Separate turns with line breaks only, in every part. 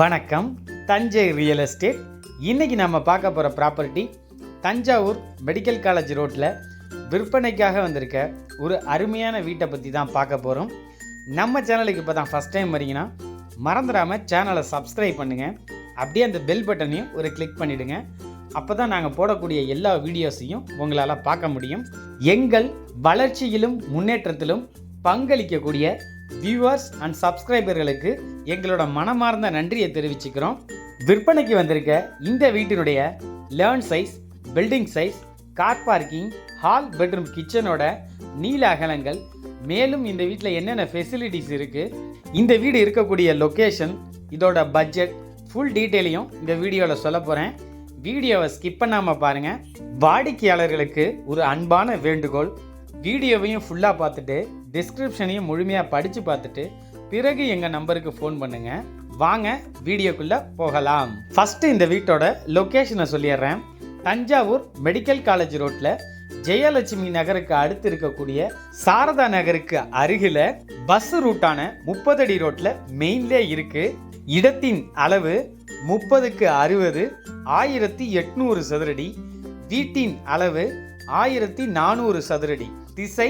வணக்கம். Thanjai real estate இன்றைக்கி நம்ம பார்க்க போகிற ப்ராப்பர்ட்டி தஞ்சாவூர் மெடிக்கல் காலேஜ் ரோட்டில் விற்பனைக்காக வந்திருக்க ஒரு அருமையான வீட்டை பற்றி தான் பார்க்க போகிறோம் நம்ம சேனலுக்கு இப்போ தான் ஃபஸ்ட் டைம் வரீங்கன்னா மறந்துடாமல் சேனலை சப்ஸ்கிரைப் பண்ணுங்கள் அப்படியே அந்த பெல் பட்டனையும் ஒரு கிளிக் பண்ணிவிடுங்க அப்போ தான் நாங்கள் போடக்கூடிய எல்லா வீடியோஸையும் உங்களால் பார்க்க முடியும். எங்கள் வளர்ச்சியிலும் முன்னேற்றத்திலும் பங்களிக்கக்கூடிய வியூவர்ஸ் அண்ட் சப்ஸ்கிரைபர்களுக்கு எங்களோட மனமார்ந்த நன்றியை தெரிவிச்சுக்கிறோம். விற்பனைக்கு வந்திருக்க இந்த வீட்டினுடைய learn size building size car parking hall bedroom கிச்சனோட நீல அகலங்கள் மேலும் இந்த வீட்டில் என்னென்ன ஃபெசிலிட்டிஸ் இருக்குது இந்த வீடு இருக்கக்கூடிய லொக்கேஷன் இதோட பட்ஜெட் ஃபுல் டீட்டெயிலையும் இந்த வீடியோவில் சொல்ல போகிறேன் வீடியோவை ஸ்கிப் பண்ணாமல் பாருங்கள் வாடிக்கையாளர்களுக்கு ஒரு அன்பான வேண்டுகோள். வீடியோவையும் ஃபுல்லாக பார்த்துட்டு டிஸ்கிரிப்ஷனையும் முழுமையாக படித்து பார்த்துட்டு பிறகு எங்கள் நம்பருக்கு ஃபோன் பண்ணுங்கள் வாங்க வீடியோக்குள்ளே போகலாம். ஃபஸ்ட்டு இந்த வீட்டோட லொக்கேஷனை சொல்லிடுறேன். தஞ்சாவூர் மெடிக்கல் காலேஜ் ரோட்டில் ஜெயலட்சுமி நகருக்கு அடுத்து இருக்கக்கூடிய சாரதா நகருக்கு அருகில் பஸ் ரூட்டான முப்பது அடி ரோட்டில் மெயின்லே இருக்குது இடத்தின் அளவு முப்பதுக்கு அறுபது ஆயிரத்தி எட்நூறு சதுரடி. வீட்டின் அளவு ஆயிரத்தி நானூறு சதுரடி. திசை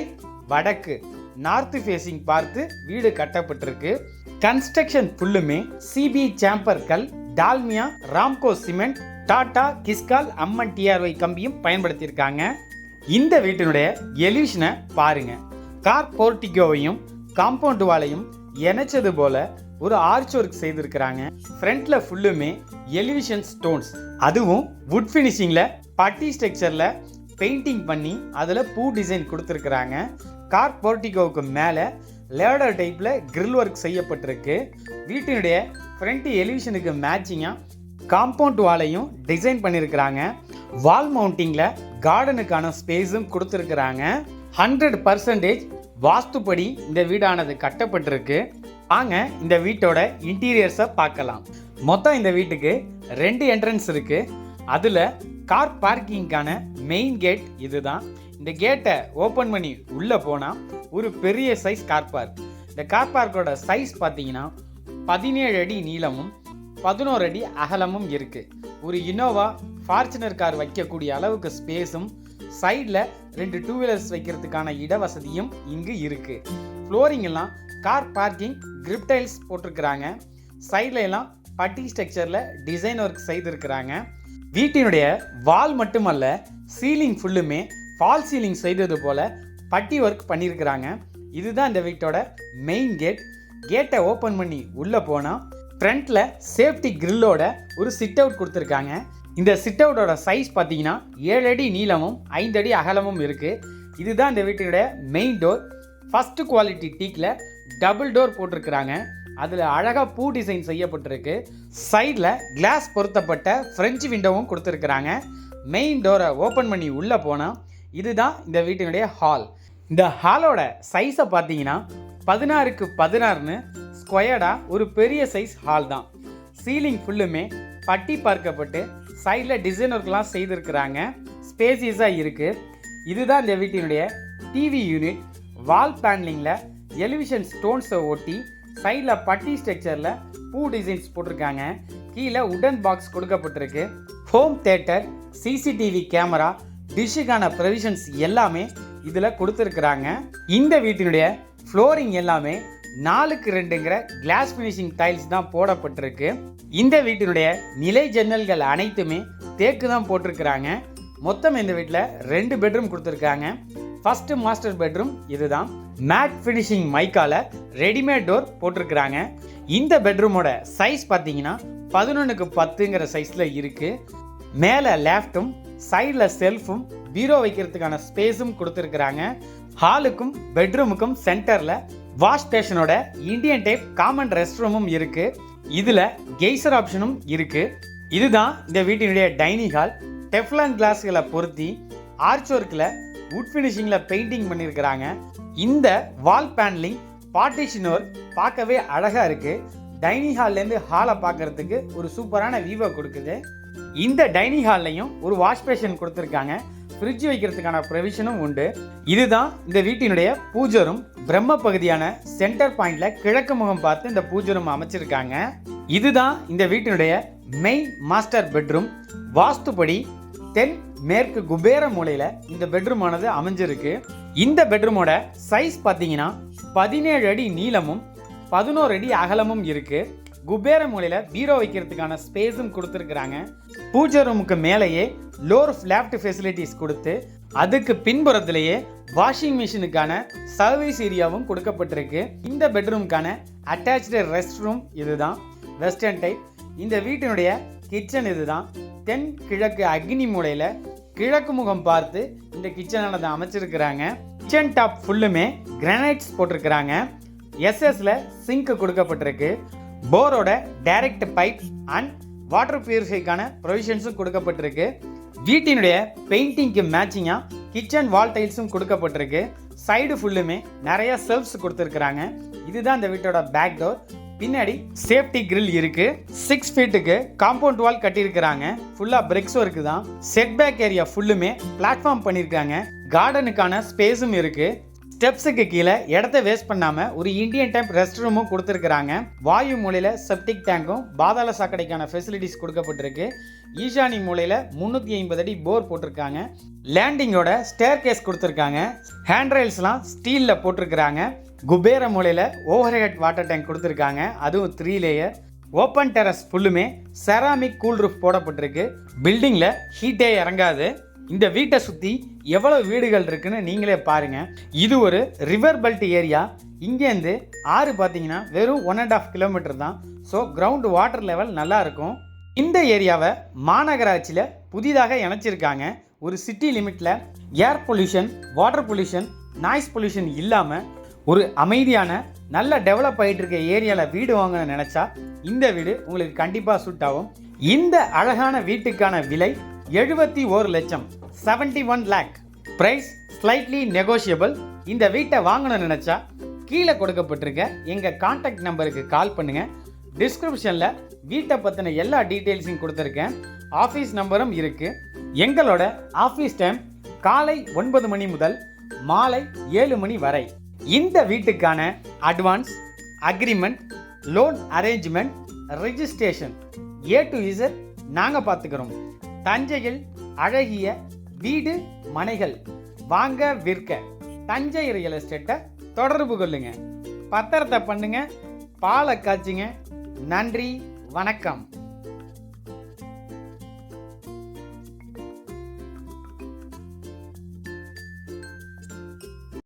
வடக்கு. நார்த்து ஃபேஸிங் பார்த்து வீடு கட்டப்பட்டிருக்கு. கன்ஸ்ட்ரக்ஷன் ஃபுல்லுமே சிபி சாம்பர் கல் டால்மியா ராம்கோ சிமெண்ட் டாடா கிஸ்கால் அம்மன் டிஆர்ஒய் கம்பியும் பயன்படுத்தியிருக்காங்க. இந்த வீட்டினுடைய எலியூஷனை பாருங்க. கார் போர்டிகோவையும் காம்பவுண்ட் வாலையும் இணைச்சது போல ஒரு ஆர்ச் ஒர்க் செய்திருக்கிறாங்க. ஃப்ரண்ட்ல ஃபுல்லுமே எலிவிஷன் ஸ்டோன்ஸ் அதுவும் வுட் ஃபினிஷிங்கில் பட்டி ஸ்ட்ரக்சரில் பெயிண்டிங் பண்ணி அதில் பூ டிசைன் கொடுத்துருக்குறாங்க. கார் போர்ட்டிகோவுக்கு மேலே லேடர் டைப்பில் கிரில் ஒர்க் செய்யப்பட்டிருக்கு. வீட்டினுடைய ஃப்ரண்ட் எலிவிஷனுக்கு மேட்சிங்காக காம்பவுண்ட் வாலையும் டிசைன் பண்ணியிருக்கிறாங்க வால் மவுண்டிங்கில் கார்டனுக்கான ஸ்பேஸும் கொடுத்துருக்குறாங்க. ஹண்ட்ரட் பர்சன்டேஜ் வாஸ்துப்படி இந்த வீடானது கட்டப்பட்டிருக்கு. வாங்க இந்த வீட்டோட இன்டீரியர்ஸை பார்க்கலாம். மொத்தம் இந்த வீட்டுக்கு ரெண்டு என்ட்ரன்ஸ் இருக்குது அதில் கார் பார்க்கிங்கான மெயின் கேட் இதுதான். இந்த கேட்டை ஓப்பன் பண்ணி உள்ளே போனால் ஒரு பெரிய சைஸ் கார் பார்க் இந்த கார் பார்க்கோட சைஸ் பார்த்தீங்கன்னா பதினேழு அடி நீளமும் பதினோரு அடி அகலமும் இருக்குது ஒரு இனோவா ஃபார்ச்சுனர் கார் வைக்கக்கூடிய அளவுக்கு ஸ்பேஸும் சைடில் ரெண்டு டூ வீலர்ஸ் வைக்கிறதுக்கான இட வசதியும் இங்கு இருக்குது ஃப்ளோரிங் எல்லாம் கார் பார்க்கிங் கிரிப்டைல்ஸ் போட்டிருக்கிறாங்க. சைடில் எல்லாம் பட்டி ஸ்ட்ரக்சரில் டிசைன் ஒர்க் செய்திருக்கிறாங்க. வீட்டினுடைய வால் மட்டுமல்ல சீலிங் ஃபுல்லுமே ஃபால் சீலிங் செய்தது போல் பட்டி ஒர்க் பண்ணியிருக்கிறாங்க இதுதான் இந்த வீட்டோட மெயின் கேட் கேட்டை ஓப்பன் பண்ணி உள்ளே போனால் ஃப்ரண்ட்டில் சேஃப்டி கிரில்லோட ஒரு சிட் அவுட் கொடுத்துருக்காங்க. இந்த சிட் அவுட்டோட சைஸ் பார்த்தீங்கன்னா ஏழு அடி நீளமும் ஐந்து அடி அகலமும் இருக்குது இதுதான் இந்த வீட்டோட மெயின் டோர் ஃபஸ்ட்டு குவாலிட்டி டீக்கில் டபுள் டோர் போட்டிருக்கிறாங்க. அதில் அழகாக பூ டிசைன் செய்யப்பட்டிருக்கு. சைடில் கிளாஸ் பொருத்தப்பட்ட ஃப்ரெஞ்சு விண்டோவும் கொடுத்துருக்குறாங்க. மெயின் டோரை ஓப்பன் பண்ணி உள்ளே போனால் இதுதான் இந்த வீட்டினுடைய ஹால் இந்த ஹாலோட சைஸை பார்த்தீங்கன்னா பதினாறுக்கு பதினாறுன்னு ஸ்கொயர்டாக ஒரு பெரிய சைஸ் ஹால் தான். சீலிங் ஃபுல்லுமே பட்டி பார்க்கப்பட்டு சைடில் டிசைன் ஒர்க்லாம் செய்திருக்கிறாங்க. ஸ்பேசியஸாக இருக்குது இதுதான் இந்த வீட்டினுடைய டிவி யூனிட் வால் பேனலிங்கில் எலிவிஷன் ஸ்டோன்ஸை ஒட்டி சைடில் பட்டி ஸ்ட்ரக்சரில் பூ டிசைன்ஸ் போட்டிருக்காங்க. கீழே உடன் பாக்ஸ் கொடுக்கப்பட்டிருக்கு. ஹோம் தேட்டர் சிசிடிவி கேமரா டிஷ்ஷுக்கான ப்ரொவிஷன்ஸ் எல்லாமே இதில் கொடுத்துருக்குறாங்க. இந்த வீட்டினுடைய ஃப்ளோரிங் எல்லாமே நாலுக்கு ரெண்டுங்கிற கிளாஸ் ஃபினிஷிங் டைல்ஸ் தான் போடப்பட்டிருக்கு. இந்த வீட்டினுடைய நிலை ஜன்னல்கள் அனைத்துமே தேக்கு தான் போட்டிருக்கிறாங்க. மொத்தம் இந்த வீட்டில் ரெண்டு பெட்ரூம் கொடுத்துருக்காங்க. ஃபஸ்ட்டு மாஸ்டர் பெட்ரூம் இதுதான். மேட் ஃபினிஷிங் மைக்கால ரெடிமேட் டோர் போட்டிருக்கிறாங்க. இந்த பெட்ரூமோட சைஸ் பார்த்தீங்கன்னா பதினொன்றுக்கு பத்துங்கிற சைஸில் இருக்குது மேலே லேஃப்ட்டும் சைடில் செல்ஃபும் பீரோ வைக்கிறதுக்கான ஸ்பேஸும் கொடுத்துருக்குறாங்க. ஹாலுக்கும் பெட்ரூமுக்கும் சென்டரில் வாஷ் ஸ்டேஷனோட இந்தியன் டைப் காமன் ரெஸ்ட் ரூமும் இருக்குது இதில் கெய்சர் ஆப்ஷனும் இருக்குது இதுதான் இந்த வீட்டினுடைய டைனிங் ஹால் டெஃப்லான் கிளாஸ்களை பொருத்தி ஆர்ச் ஒர்க்கில் வுட் ஃபினிஷிங்கில் பெயிண்டிங் பண்ணியிருக்கிறாங்க இந்த வால் பேனலிங் பார்ட்டிஷன் ஒர்க் பார்க்கவே அழகாக இருக்குது டைனிங் ஹால்லேருந்து ஹாலை பார்க்கறதுக்கு ஒரு சூப்பரான வியூவை கொடுக்குது. இந்த டைனிங் ஹால்லையும் ஒரு வாஷ் பேஷன் கொடுத்துருக்காங்க. ஃப்ரிட்ஜ் வைக்கிறதுக்கான ப்ரொவிஷனும் உண்டு. இதுதான் இந்த வீட்டினுடைய பூஜரும் பிரம்ம பகுதியான சென்டர் பாயிண்ட்ல கிழக்கு முகம் பார்த்து இந்த பூஜரும் அமைச்சிருக்காங்க. இதுதான் இந்த வீட்டினுடைய மெயின் மாஸ்டர் பெட்ரூம் வாஸ்துப்படி தென் மேற்கு குபேர மூலையில் இந்த பெட்ரூமானது அமைஞ்சிருக்கு. இந்த பெட்ரூமோட சைஸ் பார்த்தீங்கன்னா பதினேழு அடி நீளமும் பதினோரு அடி அகலமும் இருக்கு. குபேர மூலையில் பீரோ வைக்கிறதுக்கான ஸ்பேஸும் கொடுத்துருக்குறாங்க. பூஜை ரூமுக்கு மேலேயே லோர் ஃப்ளாப்ட் ஃபெசிலிட்டிஸ் கொடுத்து அதுக்கு பின்புறத்திலேயே வாஷிங் மிஷினுக்கான சர்வீஸ் ஏரியாவும் கொடுக்கப்பட்டிருக்கு. இந்த பெட்ரூமுக்கான அட்டாச்சு ரெஸ்ட் ரூம் இதுதான். வெஸ்டர்ன் டைப் இந்த வீட்டினுடைய கிச்சன் இதுதான். தென் கிழக்கு அக்னி மூலையில் கிழக்கு முகம் பார்த்து இந்த கிச்சனானது அமைச்சிருக்கிறாங்க. கிச்சன் டாப் ஃபுல்லுமே கிரானைட்ஸ் போட்டிருக்கிறாங்க. எஸ்எஸ்ல சிங்க் கொடுக்கப்பட்டிருக்கு. போரோட டைரக்ட் பைப் அண்ட் வாட்டர் பியூரிஃபைக்கான ப்ரொவிஷன்ஸும் கொடுக்கப்பட்டிருக்கு. வீட்டினுடைய பெயிண்டிங்க்கு மேட்சிங்காக கிச்சன் வால் டைல்ஸும் கொடுக்கப்பட்டிருக்கு. சைடு ஃபுல்லுமே நிறைய செல்ஃப்ஸ் கொடுத்துருக்குறாங்க. இதுதான் இந்த வீட்டோட பேக் டோர் பின்னாடி சேஃப்டி கிரில் இருக்கு. சிக்ஸ் ஃபீட்டுக்கு காம்பவுண்ட் வால் கட்டியிருக்கிறாங்க. ஃபுல்லா பிரிக்ஸ் ஒர்க்கு தான். செட் பேக் ஏரியா ஃபுல்லுமே பிளாட்ஃபார்ம் பண்ணியிருக்காங்க. கார்டனுக்கான ஸ்பேஸும் இருக்கு. ஸ்டெப்ஸுக்கு கீழே இடத்த வேஸ்ட் பண்ணாமல் ஒரு இந்தியன் டைப் ரெஸ்ட் ரூமும் கொடுத்துருக்குறாங்க. வாயு மூலையில் செப்டிக் டேங்கும் பாதாள சாக்கடைக்கான ஃபெசிலிட்டிஸ் கொடுக்கப்பட்டிருக்கு. ஈசானி மூலையில் முந்நூற்றி ஐம்பது அடி போர் போட்டிருக்காங்க. லேண்டிங்கோட ஸ்டேர் கேஸ் கொடுத்துருக்காங்க. ஹேண்ட் ரெயில்ஸ்லாம் ஸ்டீலில் போட்டிருக்கிறாங்க. குபேர மூலையில் ஓவர் ஹெட் வாட்டர் டேங்க் கொடுத்துருக்காங்க. அதுவும் த்ரீ லேயர் ஓப்பன் டெரஸ் ஃபுல்லுமே செராமிக் கூல் ரூஃப் போடப்பட்டிருக்கு. பில்டிங்கில் ஹீட்டே இறங்காது. இந்த வீட்டை சுற்றி எவ்வளோ வீடுகள் இருக்குன்னு நீங்களே பாருங்கள் இது ஒரு ரிவர் பெல்ட் ஏரியா இங்கேருந்து ஆறு பார்த்தீங்கன்னா வெறும் ஒன் அண்ட் ஆஃப் கிலோமீட்டர் தான். ஸோ கிரவுண்ட் வாட்டர் லெவல் நல்லாயிருக்கும் இந்த ஏரியாவை மாநகராட்சியில் புதிதாக இணைச்சிருக்காங்க. ஒரு city லிமிட்டில் air pollution water pollution noise pollution இல்லாமல் ஒரு அமைதியான நல்ல டெவலப் ஆகிட்டு இருக்க ஏரியாவில் வீடு வாங்கணும்னு நினச்சா இந்த வீடு உங்களுக்கு கண்டிப்பாக சூட் ஆகும். இந்த அழகான வீட்டுக்கான விலை எழுபத்தி ஒரு லட்சம் 71 one lakh price slightly negotiable இந்த வீட்டை வாங்கணும்னு நினச்சா கீழே கொடுக்கப்பட்டிருக்க எங்கள் காண்டாக்ட் நம்பருக்கு கால் பண்ணுங்கள் டிஸ்கிரிப்ஷனில் வீட்டை பற்றின எல்லா டீட்டெயில்ஸையும் கொடுத்துருக்கேன். ஆஃபீஸ் நம்பரும் இருக்குது எங்களோட ஆஃபீஸ் டைம் காலை ஒன்பது மணி முதல் மாலை ஏழு மணி வரை. இந்த வீட்டுக்கான advance agreement loan arrangement registration A to Z நாங்கள் பார்த்துக்கிறோம். தஞ்சையில் அழகிய வீடு மனைகள் வாங்க விற்க. தஞ்சை ரியல் எஸ்டேட்டை தொடர்பு கொள்ளுங்க. பத்திரத்தை பண்ணுங்க பாலை காய்ச்சுங்க. நன்றி வணக்கம்.